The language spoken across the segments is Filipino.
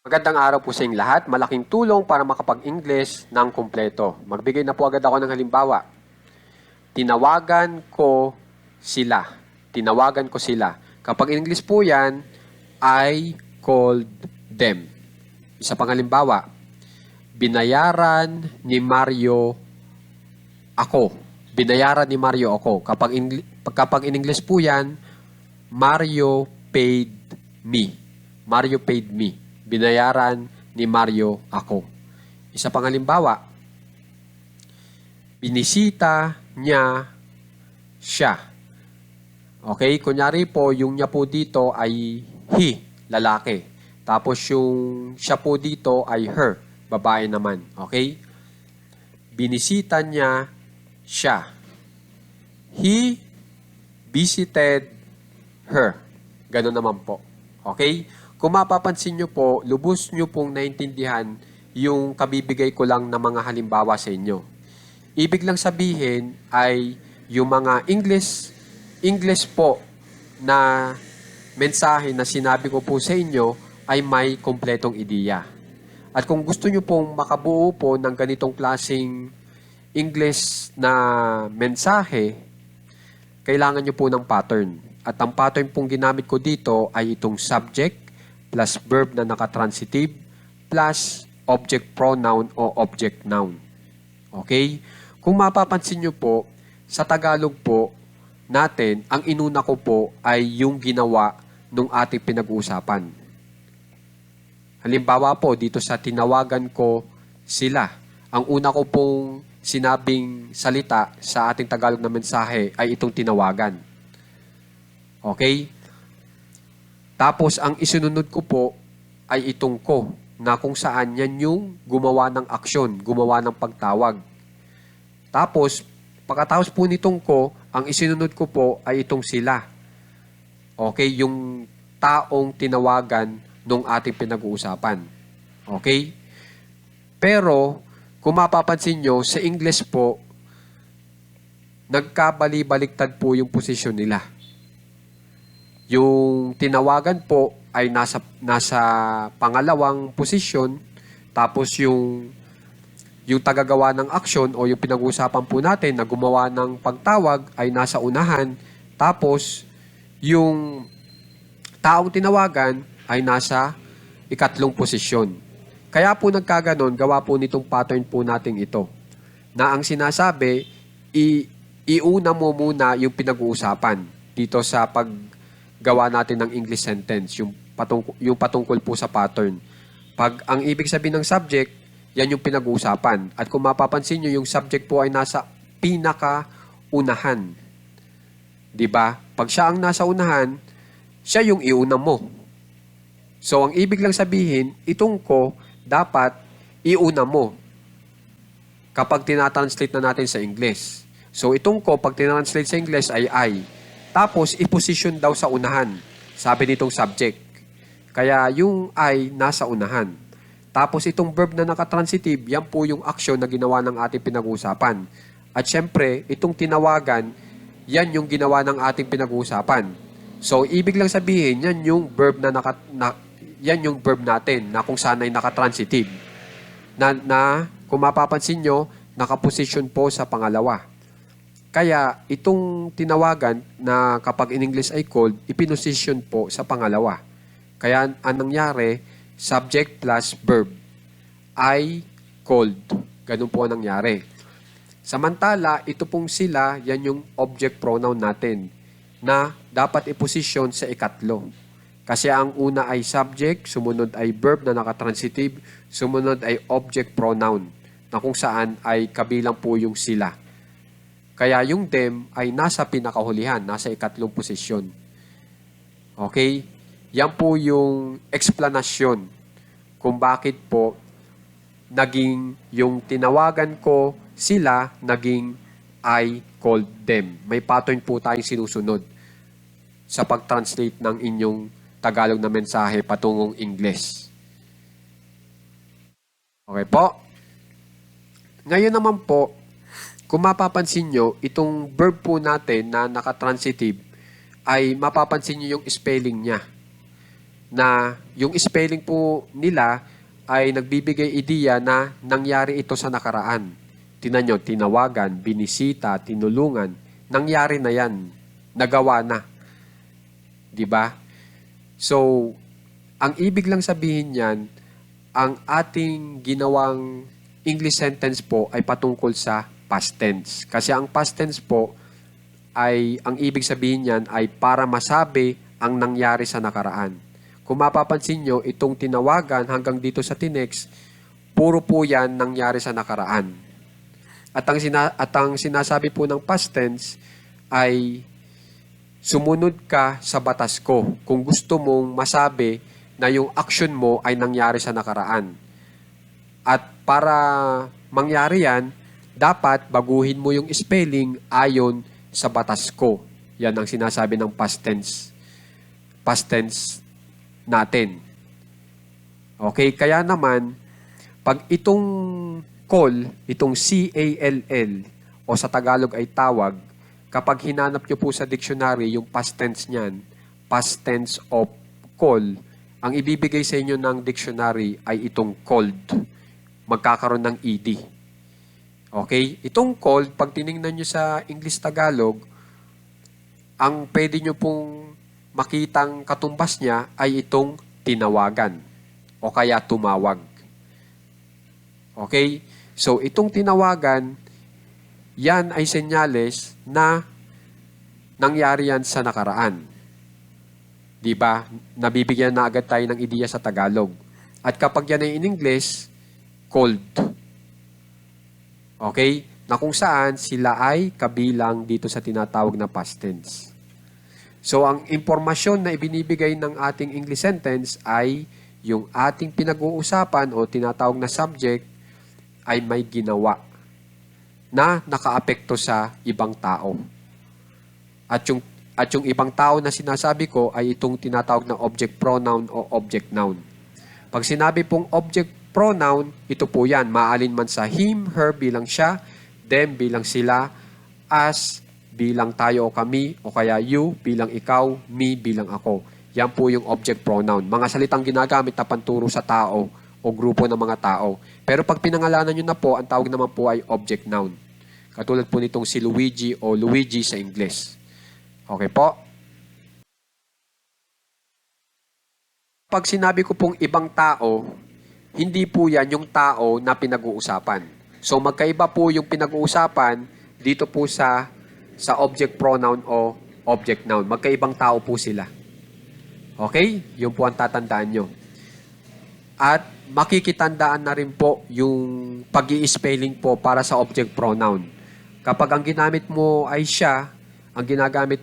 Magandang araw po sa inyong lahat. Malaking tulong para makapag-English ng kumpleto. Magbigay na po agad ako ng halimbawa. Tinawagan ko sila. Tinawagan ko sila. Kapag English po yan, I called them. Isa pang halimbawa. Binayaran ni Mario ako. Binayaran ni Mario ako. Kapag in, kapag in English po yan, Mario paid me. Mario paid me. Binayaran ni Mario ako. Isa pang halimbawa, binisita niya siya. Okay, kunyari po, yung niya po dito ay he, lalaki. Tapos yung siya po dito ay her, babae naman. Okay? Binisita niya siya. He visited her. Ganun naman po. Okay? Kung mapapansin nyo po, lubos nyo pong naintindihan yung kabibigay ko lang na mga halimbawa sa inyo. Ibig lang sabihin ay yung mga English, English po na mensahe na sinabi ko po sa inyo ay may kompletong ideya. At kung gusto nyo pong makabuo po ng ganitong klasing English na mensahe, kailangan nyo po ng pattern. At ang pattern pong ginamit ko dito ay itong subject plus verb na nakatransitive plus object pronoun o object noun. Okay? Kung mapapansin nyo po, sa Tagalog po natin, ang inuna ko po ay yung ginawa nung ating pinag-uusapan. Halimbawa po, dito sa tinawagan ko sila. Ang una ko pong sinabing salita sa ating Tagalog na mensahe ay itong tinawagan. Okay? Tapos, ang isinunod ko po ay itong ko, na kung saan yan yung gumawa ng aksyon, gumawa ng pagtawag. Tapos, pagkatapos po nitong ko, ang isinunod ko po ay itong sila. Okay? Yung taong tinawagan nung ating pinag-uusapan. Okay? Pero, kung mapapansin nyo, sa English po, nagkabali-baliktad po yung posisyon nila. Yung tinawagan po ay nasa nasa pangalawang posisyon tapos yung yung tagagawa ng aksyon o yung pinag-uusapan po natin na gumawa ng pagtawag ay nasa unahan tapos yung taong tinawagan ay nasa ikatlong posisyon. Kaya po nagkaganon, gawa po nitong pattern po nating ito. Na ang sinasabi, i, iuna mo muna yung pinag-uusapan dito sa paggawa natin ng English sentence, yung, patungkol, yung patungkol po sa pattern. Pag ang ibig sabihin ng subject, yan yung pinag-uusapan. At kung mapapansin nyo, yung subject po ay nasa pinaka-unahan. ba? Pag siya ang nasa unahan, siya yung iuna mo. So, ang ibig lang sabihin, itong ko, dapat iuna mo kapag tinatranslate na natin sa English. So, itong ko, pag tinatranslate sa English ay I. Tapos, i-position daw sa unahan. Sabi nitong subject. Kaya, yung I nasa unahan. Tapos, itong verb na nakatransitive, yan po yung action na ginawa ng ating pinag-uusapan. At syempre, itong tinawagan, yan yung ginawa ng ating pinag-uusapan. So, ibig lang sabihin, yan yung verb na, naka, na yan yung verb natin na kung saan ay nakatransitive. Na, na kung mapapansin nyo, nakaposition po sa pangalawa. Kaya, itong tinawagan na kapag in English ay called, ipinosisyon po sa pangalawa. Kaya, ang nangyari, subject plus verb. I called. Ganun po ang nangyari. Samantala, ito pong sila, yan yung object pronoun natin na dapat iposisyon sa ikatlo. Kasi ang una ay subject, sumunod ay verb na nakatransitive, sumunod ay object pronoun na kung saan ay kabilang po yung sila. Kaya yung them ay nasa pinakahulihan, nasa ikatlong posisyon. Okay? Yan po yung explanation kung bakit po naging yung tinawagan ko sila, naging I called them. May pattern po tayong sinusunod sa pag-translate ng inyong Tagalog na mensahe patungong English. Okay po? Ngayon naman po, kung mapapansin nyo, itong verb po natin na nakatransitive ay mapapansin nyo yung spelling niya. na yung spelling po nila ay nagbibigay ideya na nangyari ito sa nakaraan. Tinan nyo, tinawagan, binisita, tinulungan. Nangyari na yan. Nagawa na. Ba? So, ang ibig lang sabihin niyan, ang ating ginawang English sentence po ay patungkol sa past tense. Kasi ang past tense po ay, ang ibig sabihin niyan ay para masabi ang nangyari sa nakaraan. Kung mapapansin nyo, itong tinawagan hanggang dito sa tinex, puro po yan nangyari sa nakaraan. At ang, sina- at ang sinasabi po ng past tense ay sumunod ka sa batas ko kung gusto mong masabi na yung action mo ay nangyari sa nakaraan. At para mangyari yan, dapat baguhin mo yung spelling ayon sa batas ko. Yan ang sinasabi ng past tense. Past tense natin. Okay, kaya naman, pag itong call, itong C-A-L-L, o sa Tagalog ay tawag, kapag hinanap nyo po sa dictionary yung past tense niyan, past tense of call, ang ibibigay sa inyo ng dictionary ay itong called. Magkakaroon ng ED. Okay? Itong called, pag tiningnan nyo sa English Tagalog, ang pwede nyo pong makitang katumbas niya ay itong tinawagan o kaya tumawag. Okay? So, itong tinawagan, yan ay senyales na nangyari yan sa nakaraan. Di ba? Nabibigyan na agad tayo ng ideya sa Tagalog. At kapag yan ay in English, cold. Okay? Na kung saan sila ay kabilang dito sa tinatawag na past tense. So, ang impormasyon na ibinibigay ng ating English sentence ay yung ating pinag-uusapan o tinatawag na subject ay may ginawa na nakaapekto sa ibang tao. At yung, at yung ibang tao na sinasabi ko ay itong tinatawag na object pronoun o object noun. Pag sinabi pong object pronoun, ito po yan, maalin man sa him, her bilang siya, them bilang sila, as bilang tayo o kami, o kaya you bilang ikaw, me bilang ako. Yan po yung object pronoun. Mga salitang ginagamit na panturo sa tao o grupo ng mga tao. Pero pag pinangalanan nyo na po, ang tawag naman po ay object noun. Katulad po nitong si Luigi o Luigi sa Ingles. Okay po? Pag sinabi ko pong ibang tao, hindi po yan yung tao na pinag-uusapan. So magkaiba po yung pinag-uusapan dito po sa sa object pronoun o object noun. Magkaibang tao po sila. Okay? Yun po ang tatandaan nyo. At makikitandaan na rin po yung pag spelling po para sa object pronoun. Kapag ang ginamit mo ay siya, ang ginagamit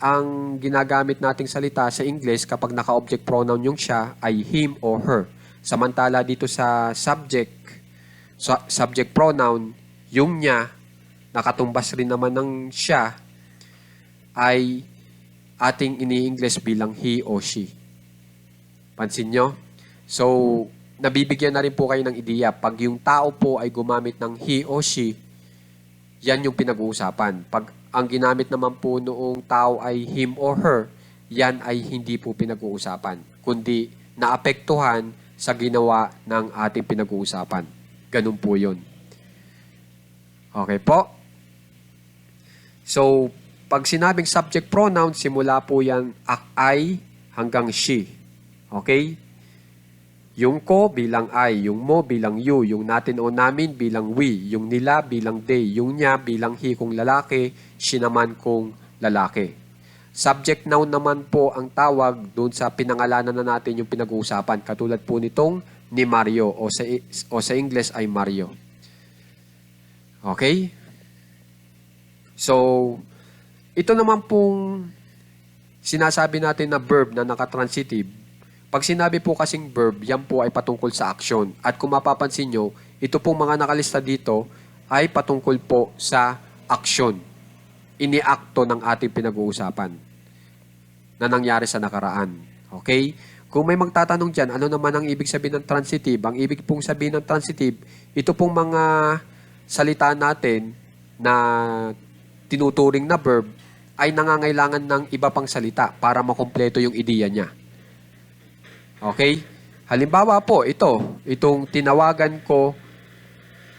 ang ginagamit nating salita sa English kapag naka-object pronoun yung siya ay him or her. Samantala dito sa subject, sa subject pronoun, yung niya, nakatumbas rin naman ng siya, ay ating ini-English bilang he or she. Pansin nyo? So, nabibigyan na rin po kayo ng ideya. Pag yung tao po ay gumamit ng he or she, yan yung pinag-uusapan. Pag ang ginamit naman po noong tao ay him or her, yan ay hindi po pinag-uusapan, kundi naapektuhan sa ginawa ng ating pinag-uusapan. Ganun po yun. Okay po? So, pag sinabing subject pronoun, simula po yan I hanggang she. Okay? Yung ko bilang I, yung mo bilang you, yung natin o namin bilang we, yung nila bilang they, yung niya bilang he kung lalaki, she naman kung lalaki. Subject noun naman po ang tawag doon sa pinangalanan na natin yung pinag-uusapan. Katulad po nitong ni Mario o sa, o sa English ay Mario. Okay? So, ito naman pong sinasabi natin na verb na nakatransitive, pag sinabi po kasing verb, yan po ay patungkol sa action. At kung mapapansin nyo, ito pong mga nakalista dito ay patungkol po sa action. Iniakto ng ating pinag-uusapan na nangyari sa nakaraan. Okay? Kung may magtatanong dyan, ano naman ang ibig sabihin ng transitive? Ang ibig pong sabihin ng transitive, ito pong mga salita natin na tinuturing na verb ay nangangailangan ng iba pang salita para makumpleto yung ideya niya. Okay? Halimbawa po, ito, itong tinawagan ko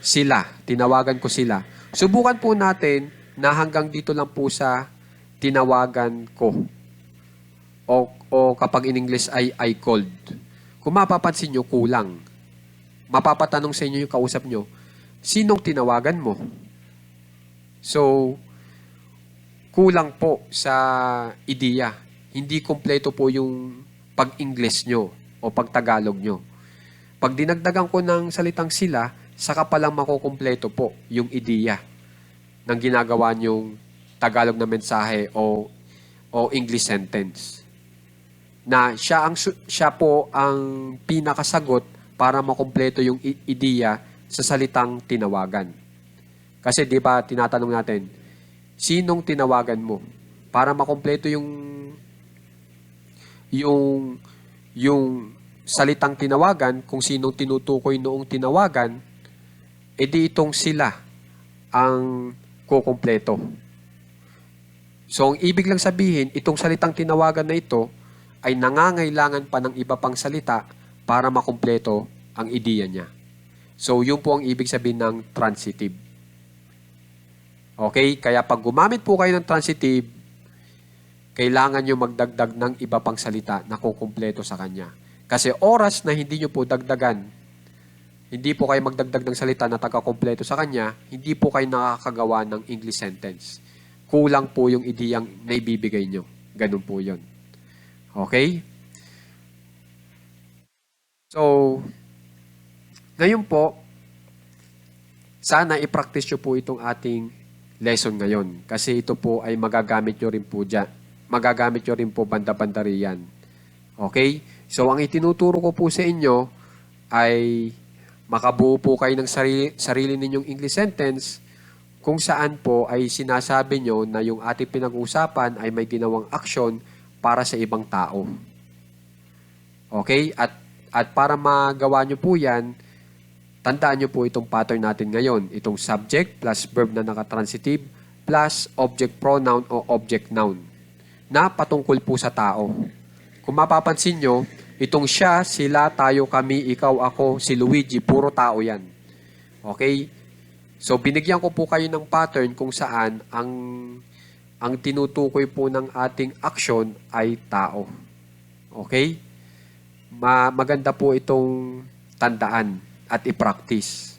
sila. Tinawagan ko sila. Subukan po natin na hanggang dito lang po sa tinawagan ko. O, o kapag in English ay I called. Kung mapapansin nyo, kulang. Mapapatanong sa inyo yung kausap nyo, sinong tinawagan mo? So, kulang po sa ideya. Hindi kompleto po yung pag-English nyo o pag-Tagalog nyo. Pag dinagdagan ko ng salitang sila, saka palang makukumpleto po yung ideya ng ginagawa nyong Tagalog na mensahe o o English sentence. Na siya ang siya po ang pinakasagot para makumpleto yung ideya sa salitang tinawagan. Kasi 'di ba tinatanong natin, sinong tinawagan mo? Para makumpleto yung yung yung salitang tinawagan, kung sinong tinutukoy noong tinawagan, edi itong sila ang kukumpleto. So, ang ibig lang sabihin, itong salitang tinawagan na ito ay nangangailangan pa ng iba pang salita para makumpleto ang ideya niya. So, yun po ang ibig sabihin ng transitive. Okay? Kaya pag gumamit po kayo ng transitive, kailangan nyo magdagdag ng iba pang salita na kukumpleto sa kanya. Kasi oras na hindi nyo po dagdagan, hindi po kayo magdagdag ng salita na taga-kumpleto sa kanya, hindi po kayo nakakagawa ng English sentence. Kulang po yung ideyang naibibigay nyo. Ganun po yun. Okay? So, ngayon po, sana i-practice nyo po itong ating lesson ngayon. Kasi ito po ay magagamit nyo rin po dyan. Magagamit nyo rin po banda-banda riyan. Okay? So, ang itinuturo ko po sa inyo ay makabuo po kayo ng sarili, sarili ninyong English sentence kung saan po ay sinasabi nyo na yung ating pinag-uusapan ay may ginawang action para sa ibang tao. Okay? At, at para magawa nyo po yan, tandaan nyo po itong pattern natin ngayon. Itong subject plus verb na nakatransitive plus object pronoun o object noun na patungkol po sa tao. Kung mapapansin nyo, itong siya, sila, tayo, kami, ikaw, ako, si Luigi, puro tao yan. Okay? So, binigyan ko po kayo ng pattern kung saan ang, ang tinutukoy po ng ating action ay tao. Okay? Ma maganda po itong tandaan at i-practice.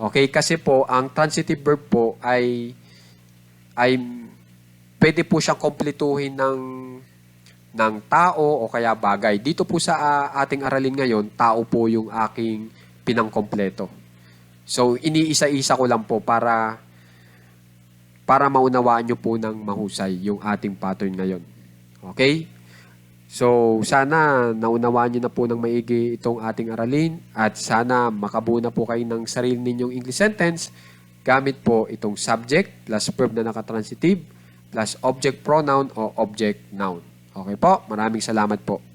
Okay? Kasi po, ang transitive verb po ay ay pwede po siyang kompletuhin ng ng tao o kaya bagay. Dito po sa ah, ating aralin ngayon, tao po yung aking pinangkompleto. So, iniisa-isa ko lang po para para maunawaan nyo po ng mahusay yung ating pattern ngayon. Okay? So, sana naunawaan nyo na po ng maigi itong ating aralin at sana makabuo na po kayo ng sarili ninyong English sentence gamit po itong subject plus verb na nakatransitive plus object pronoun o object noun. Okay po? Maraming salamat po.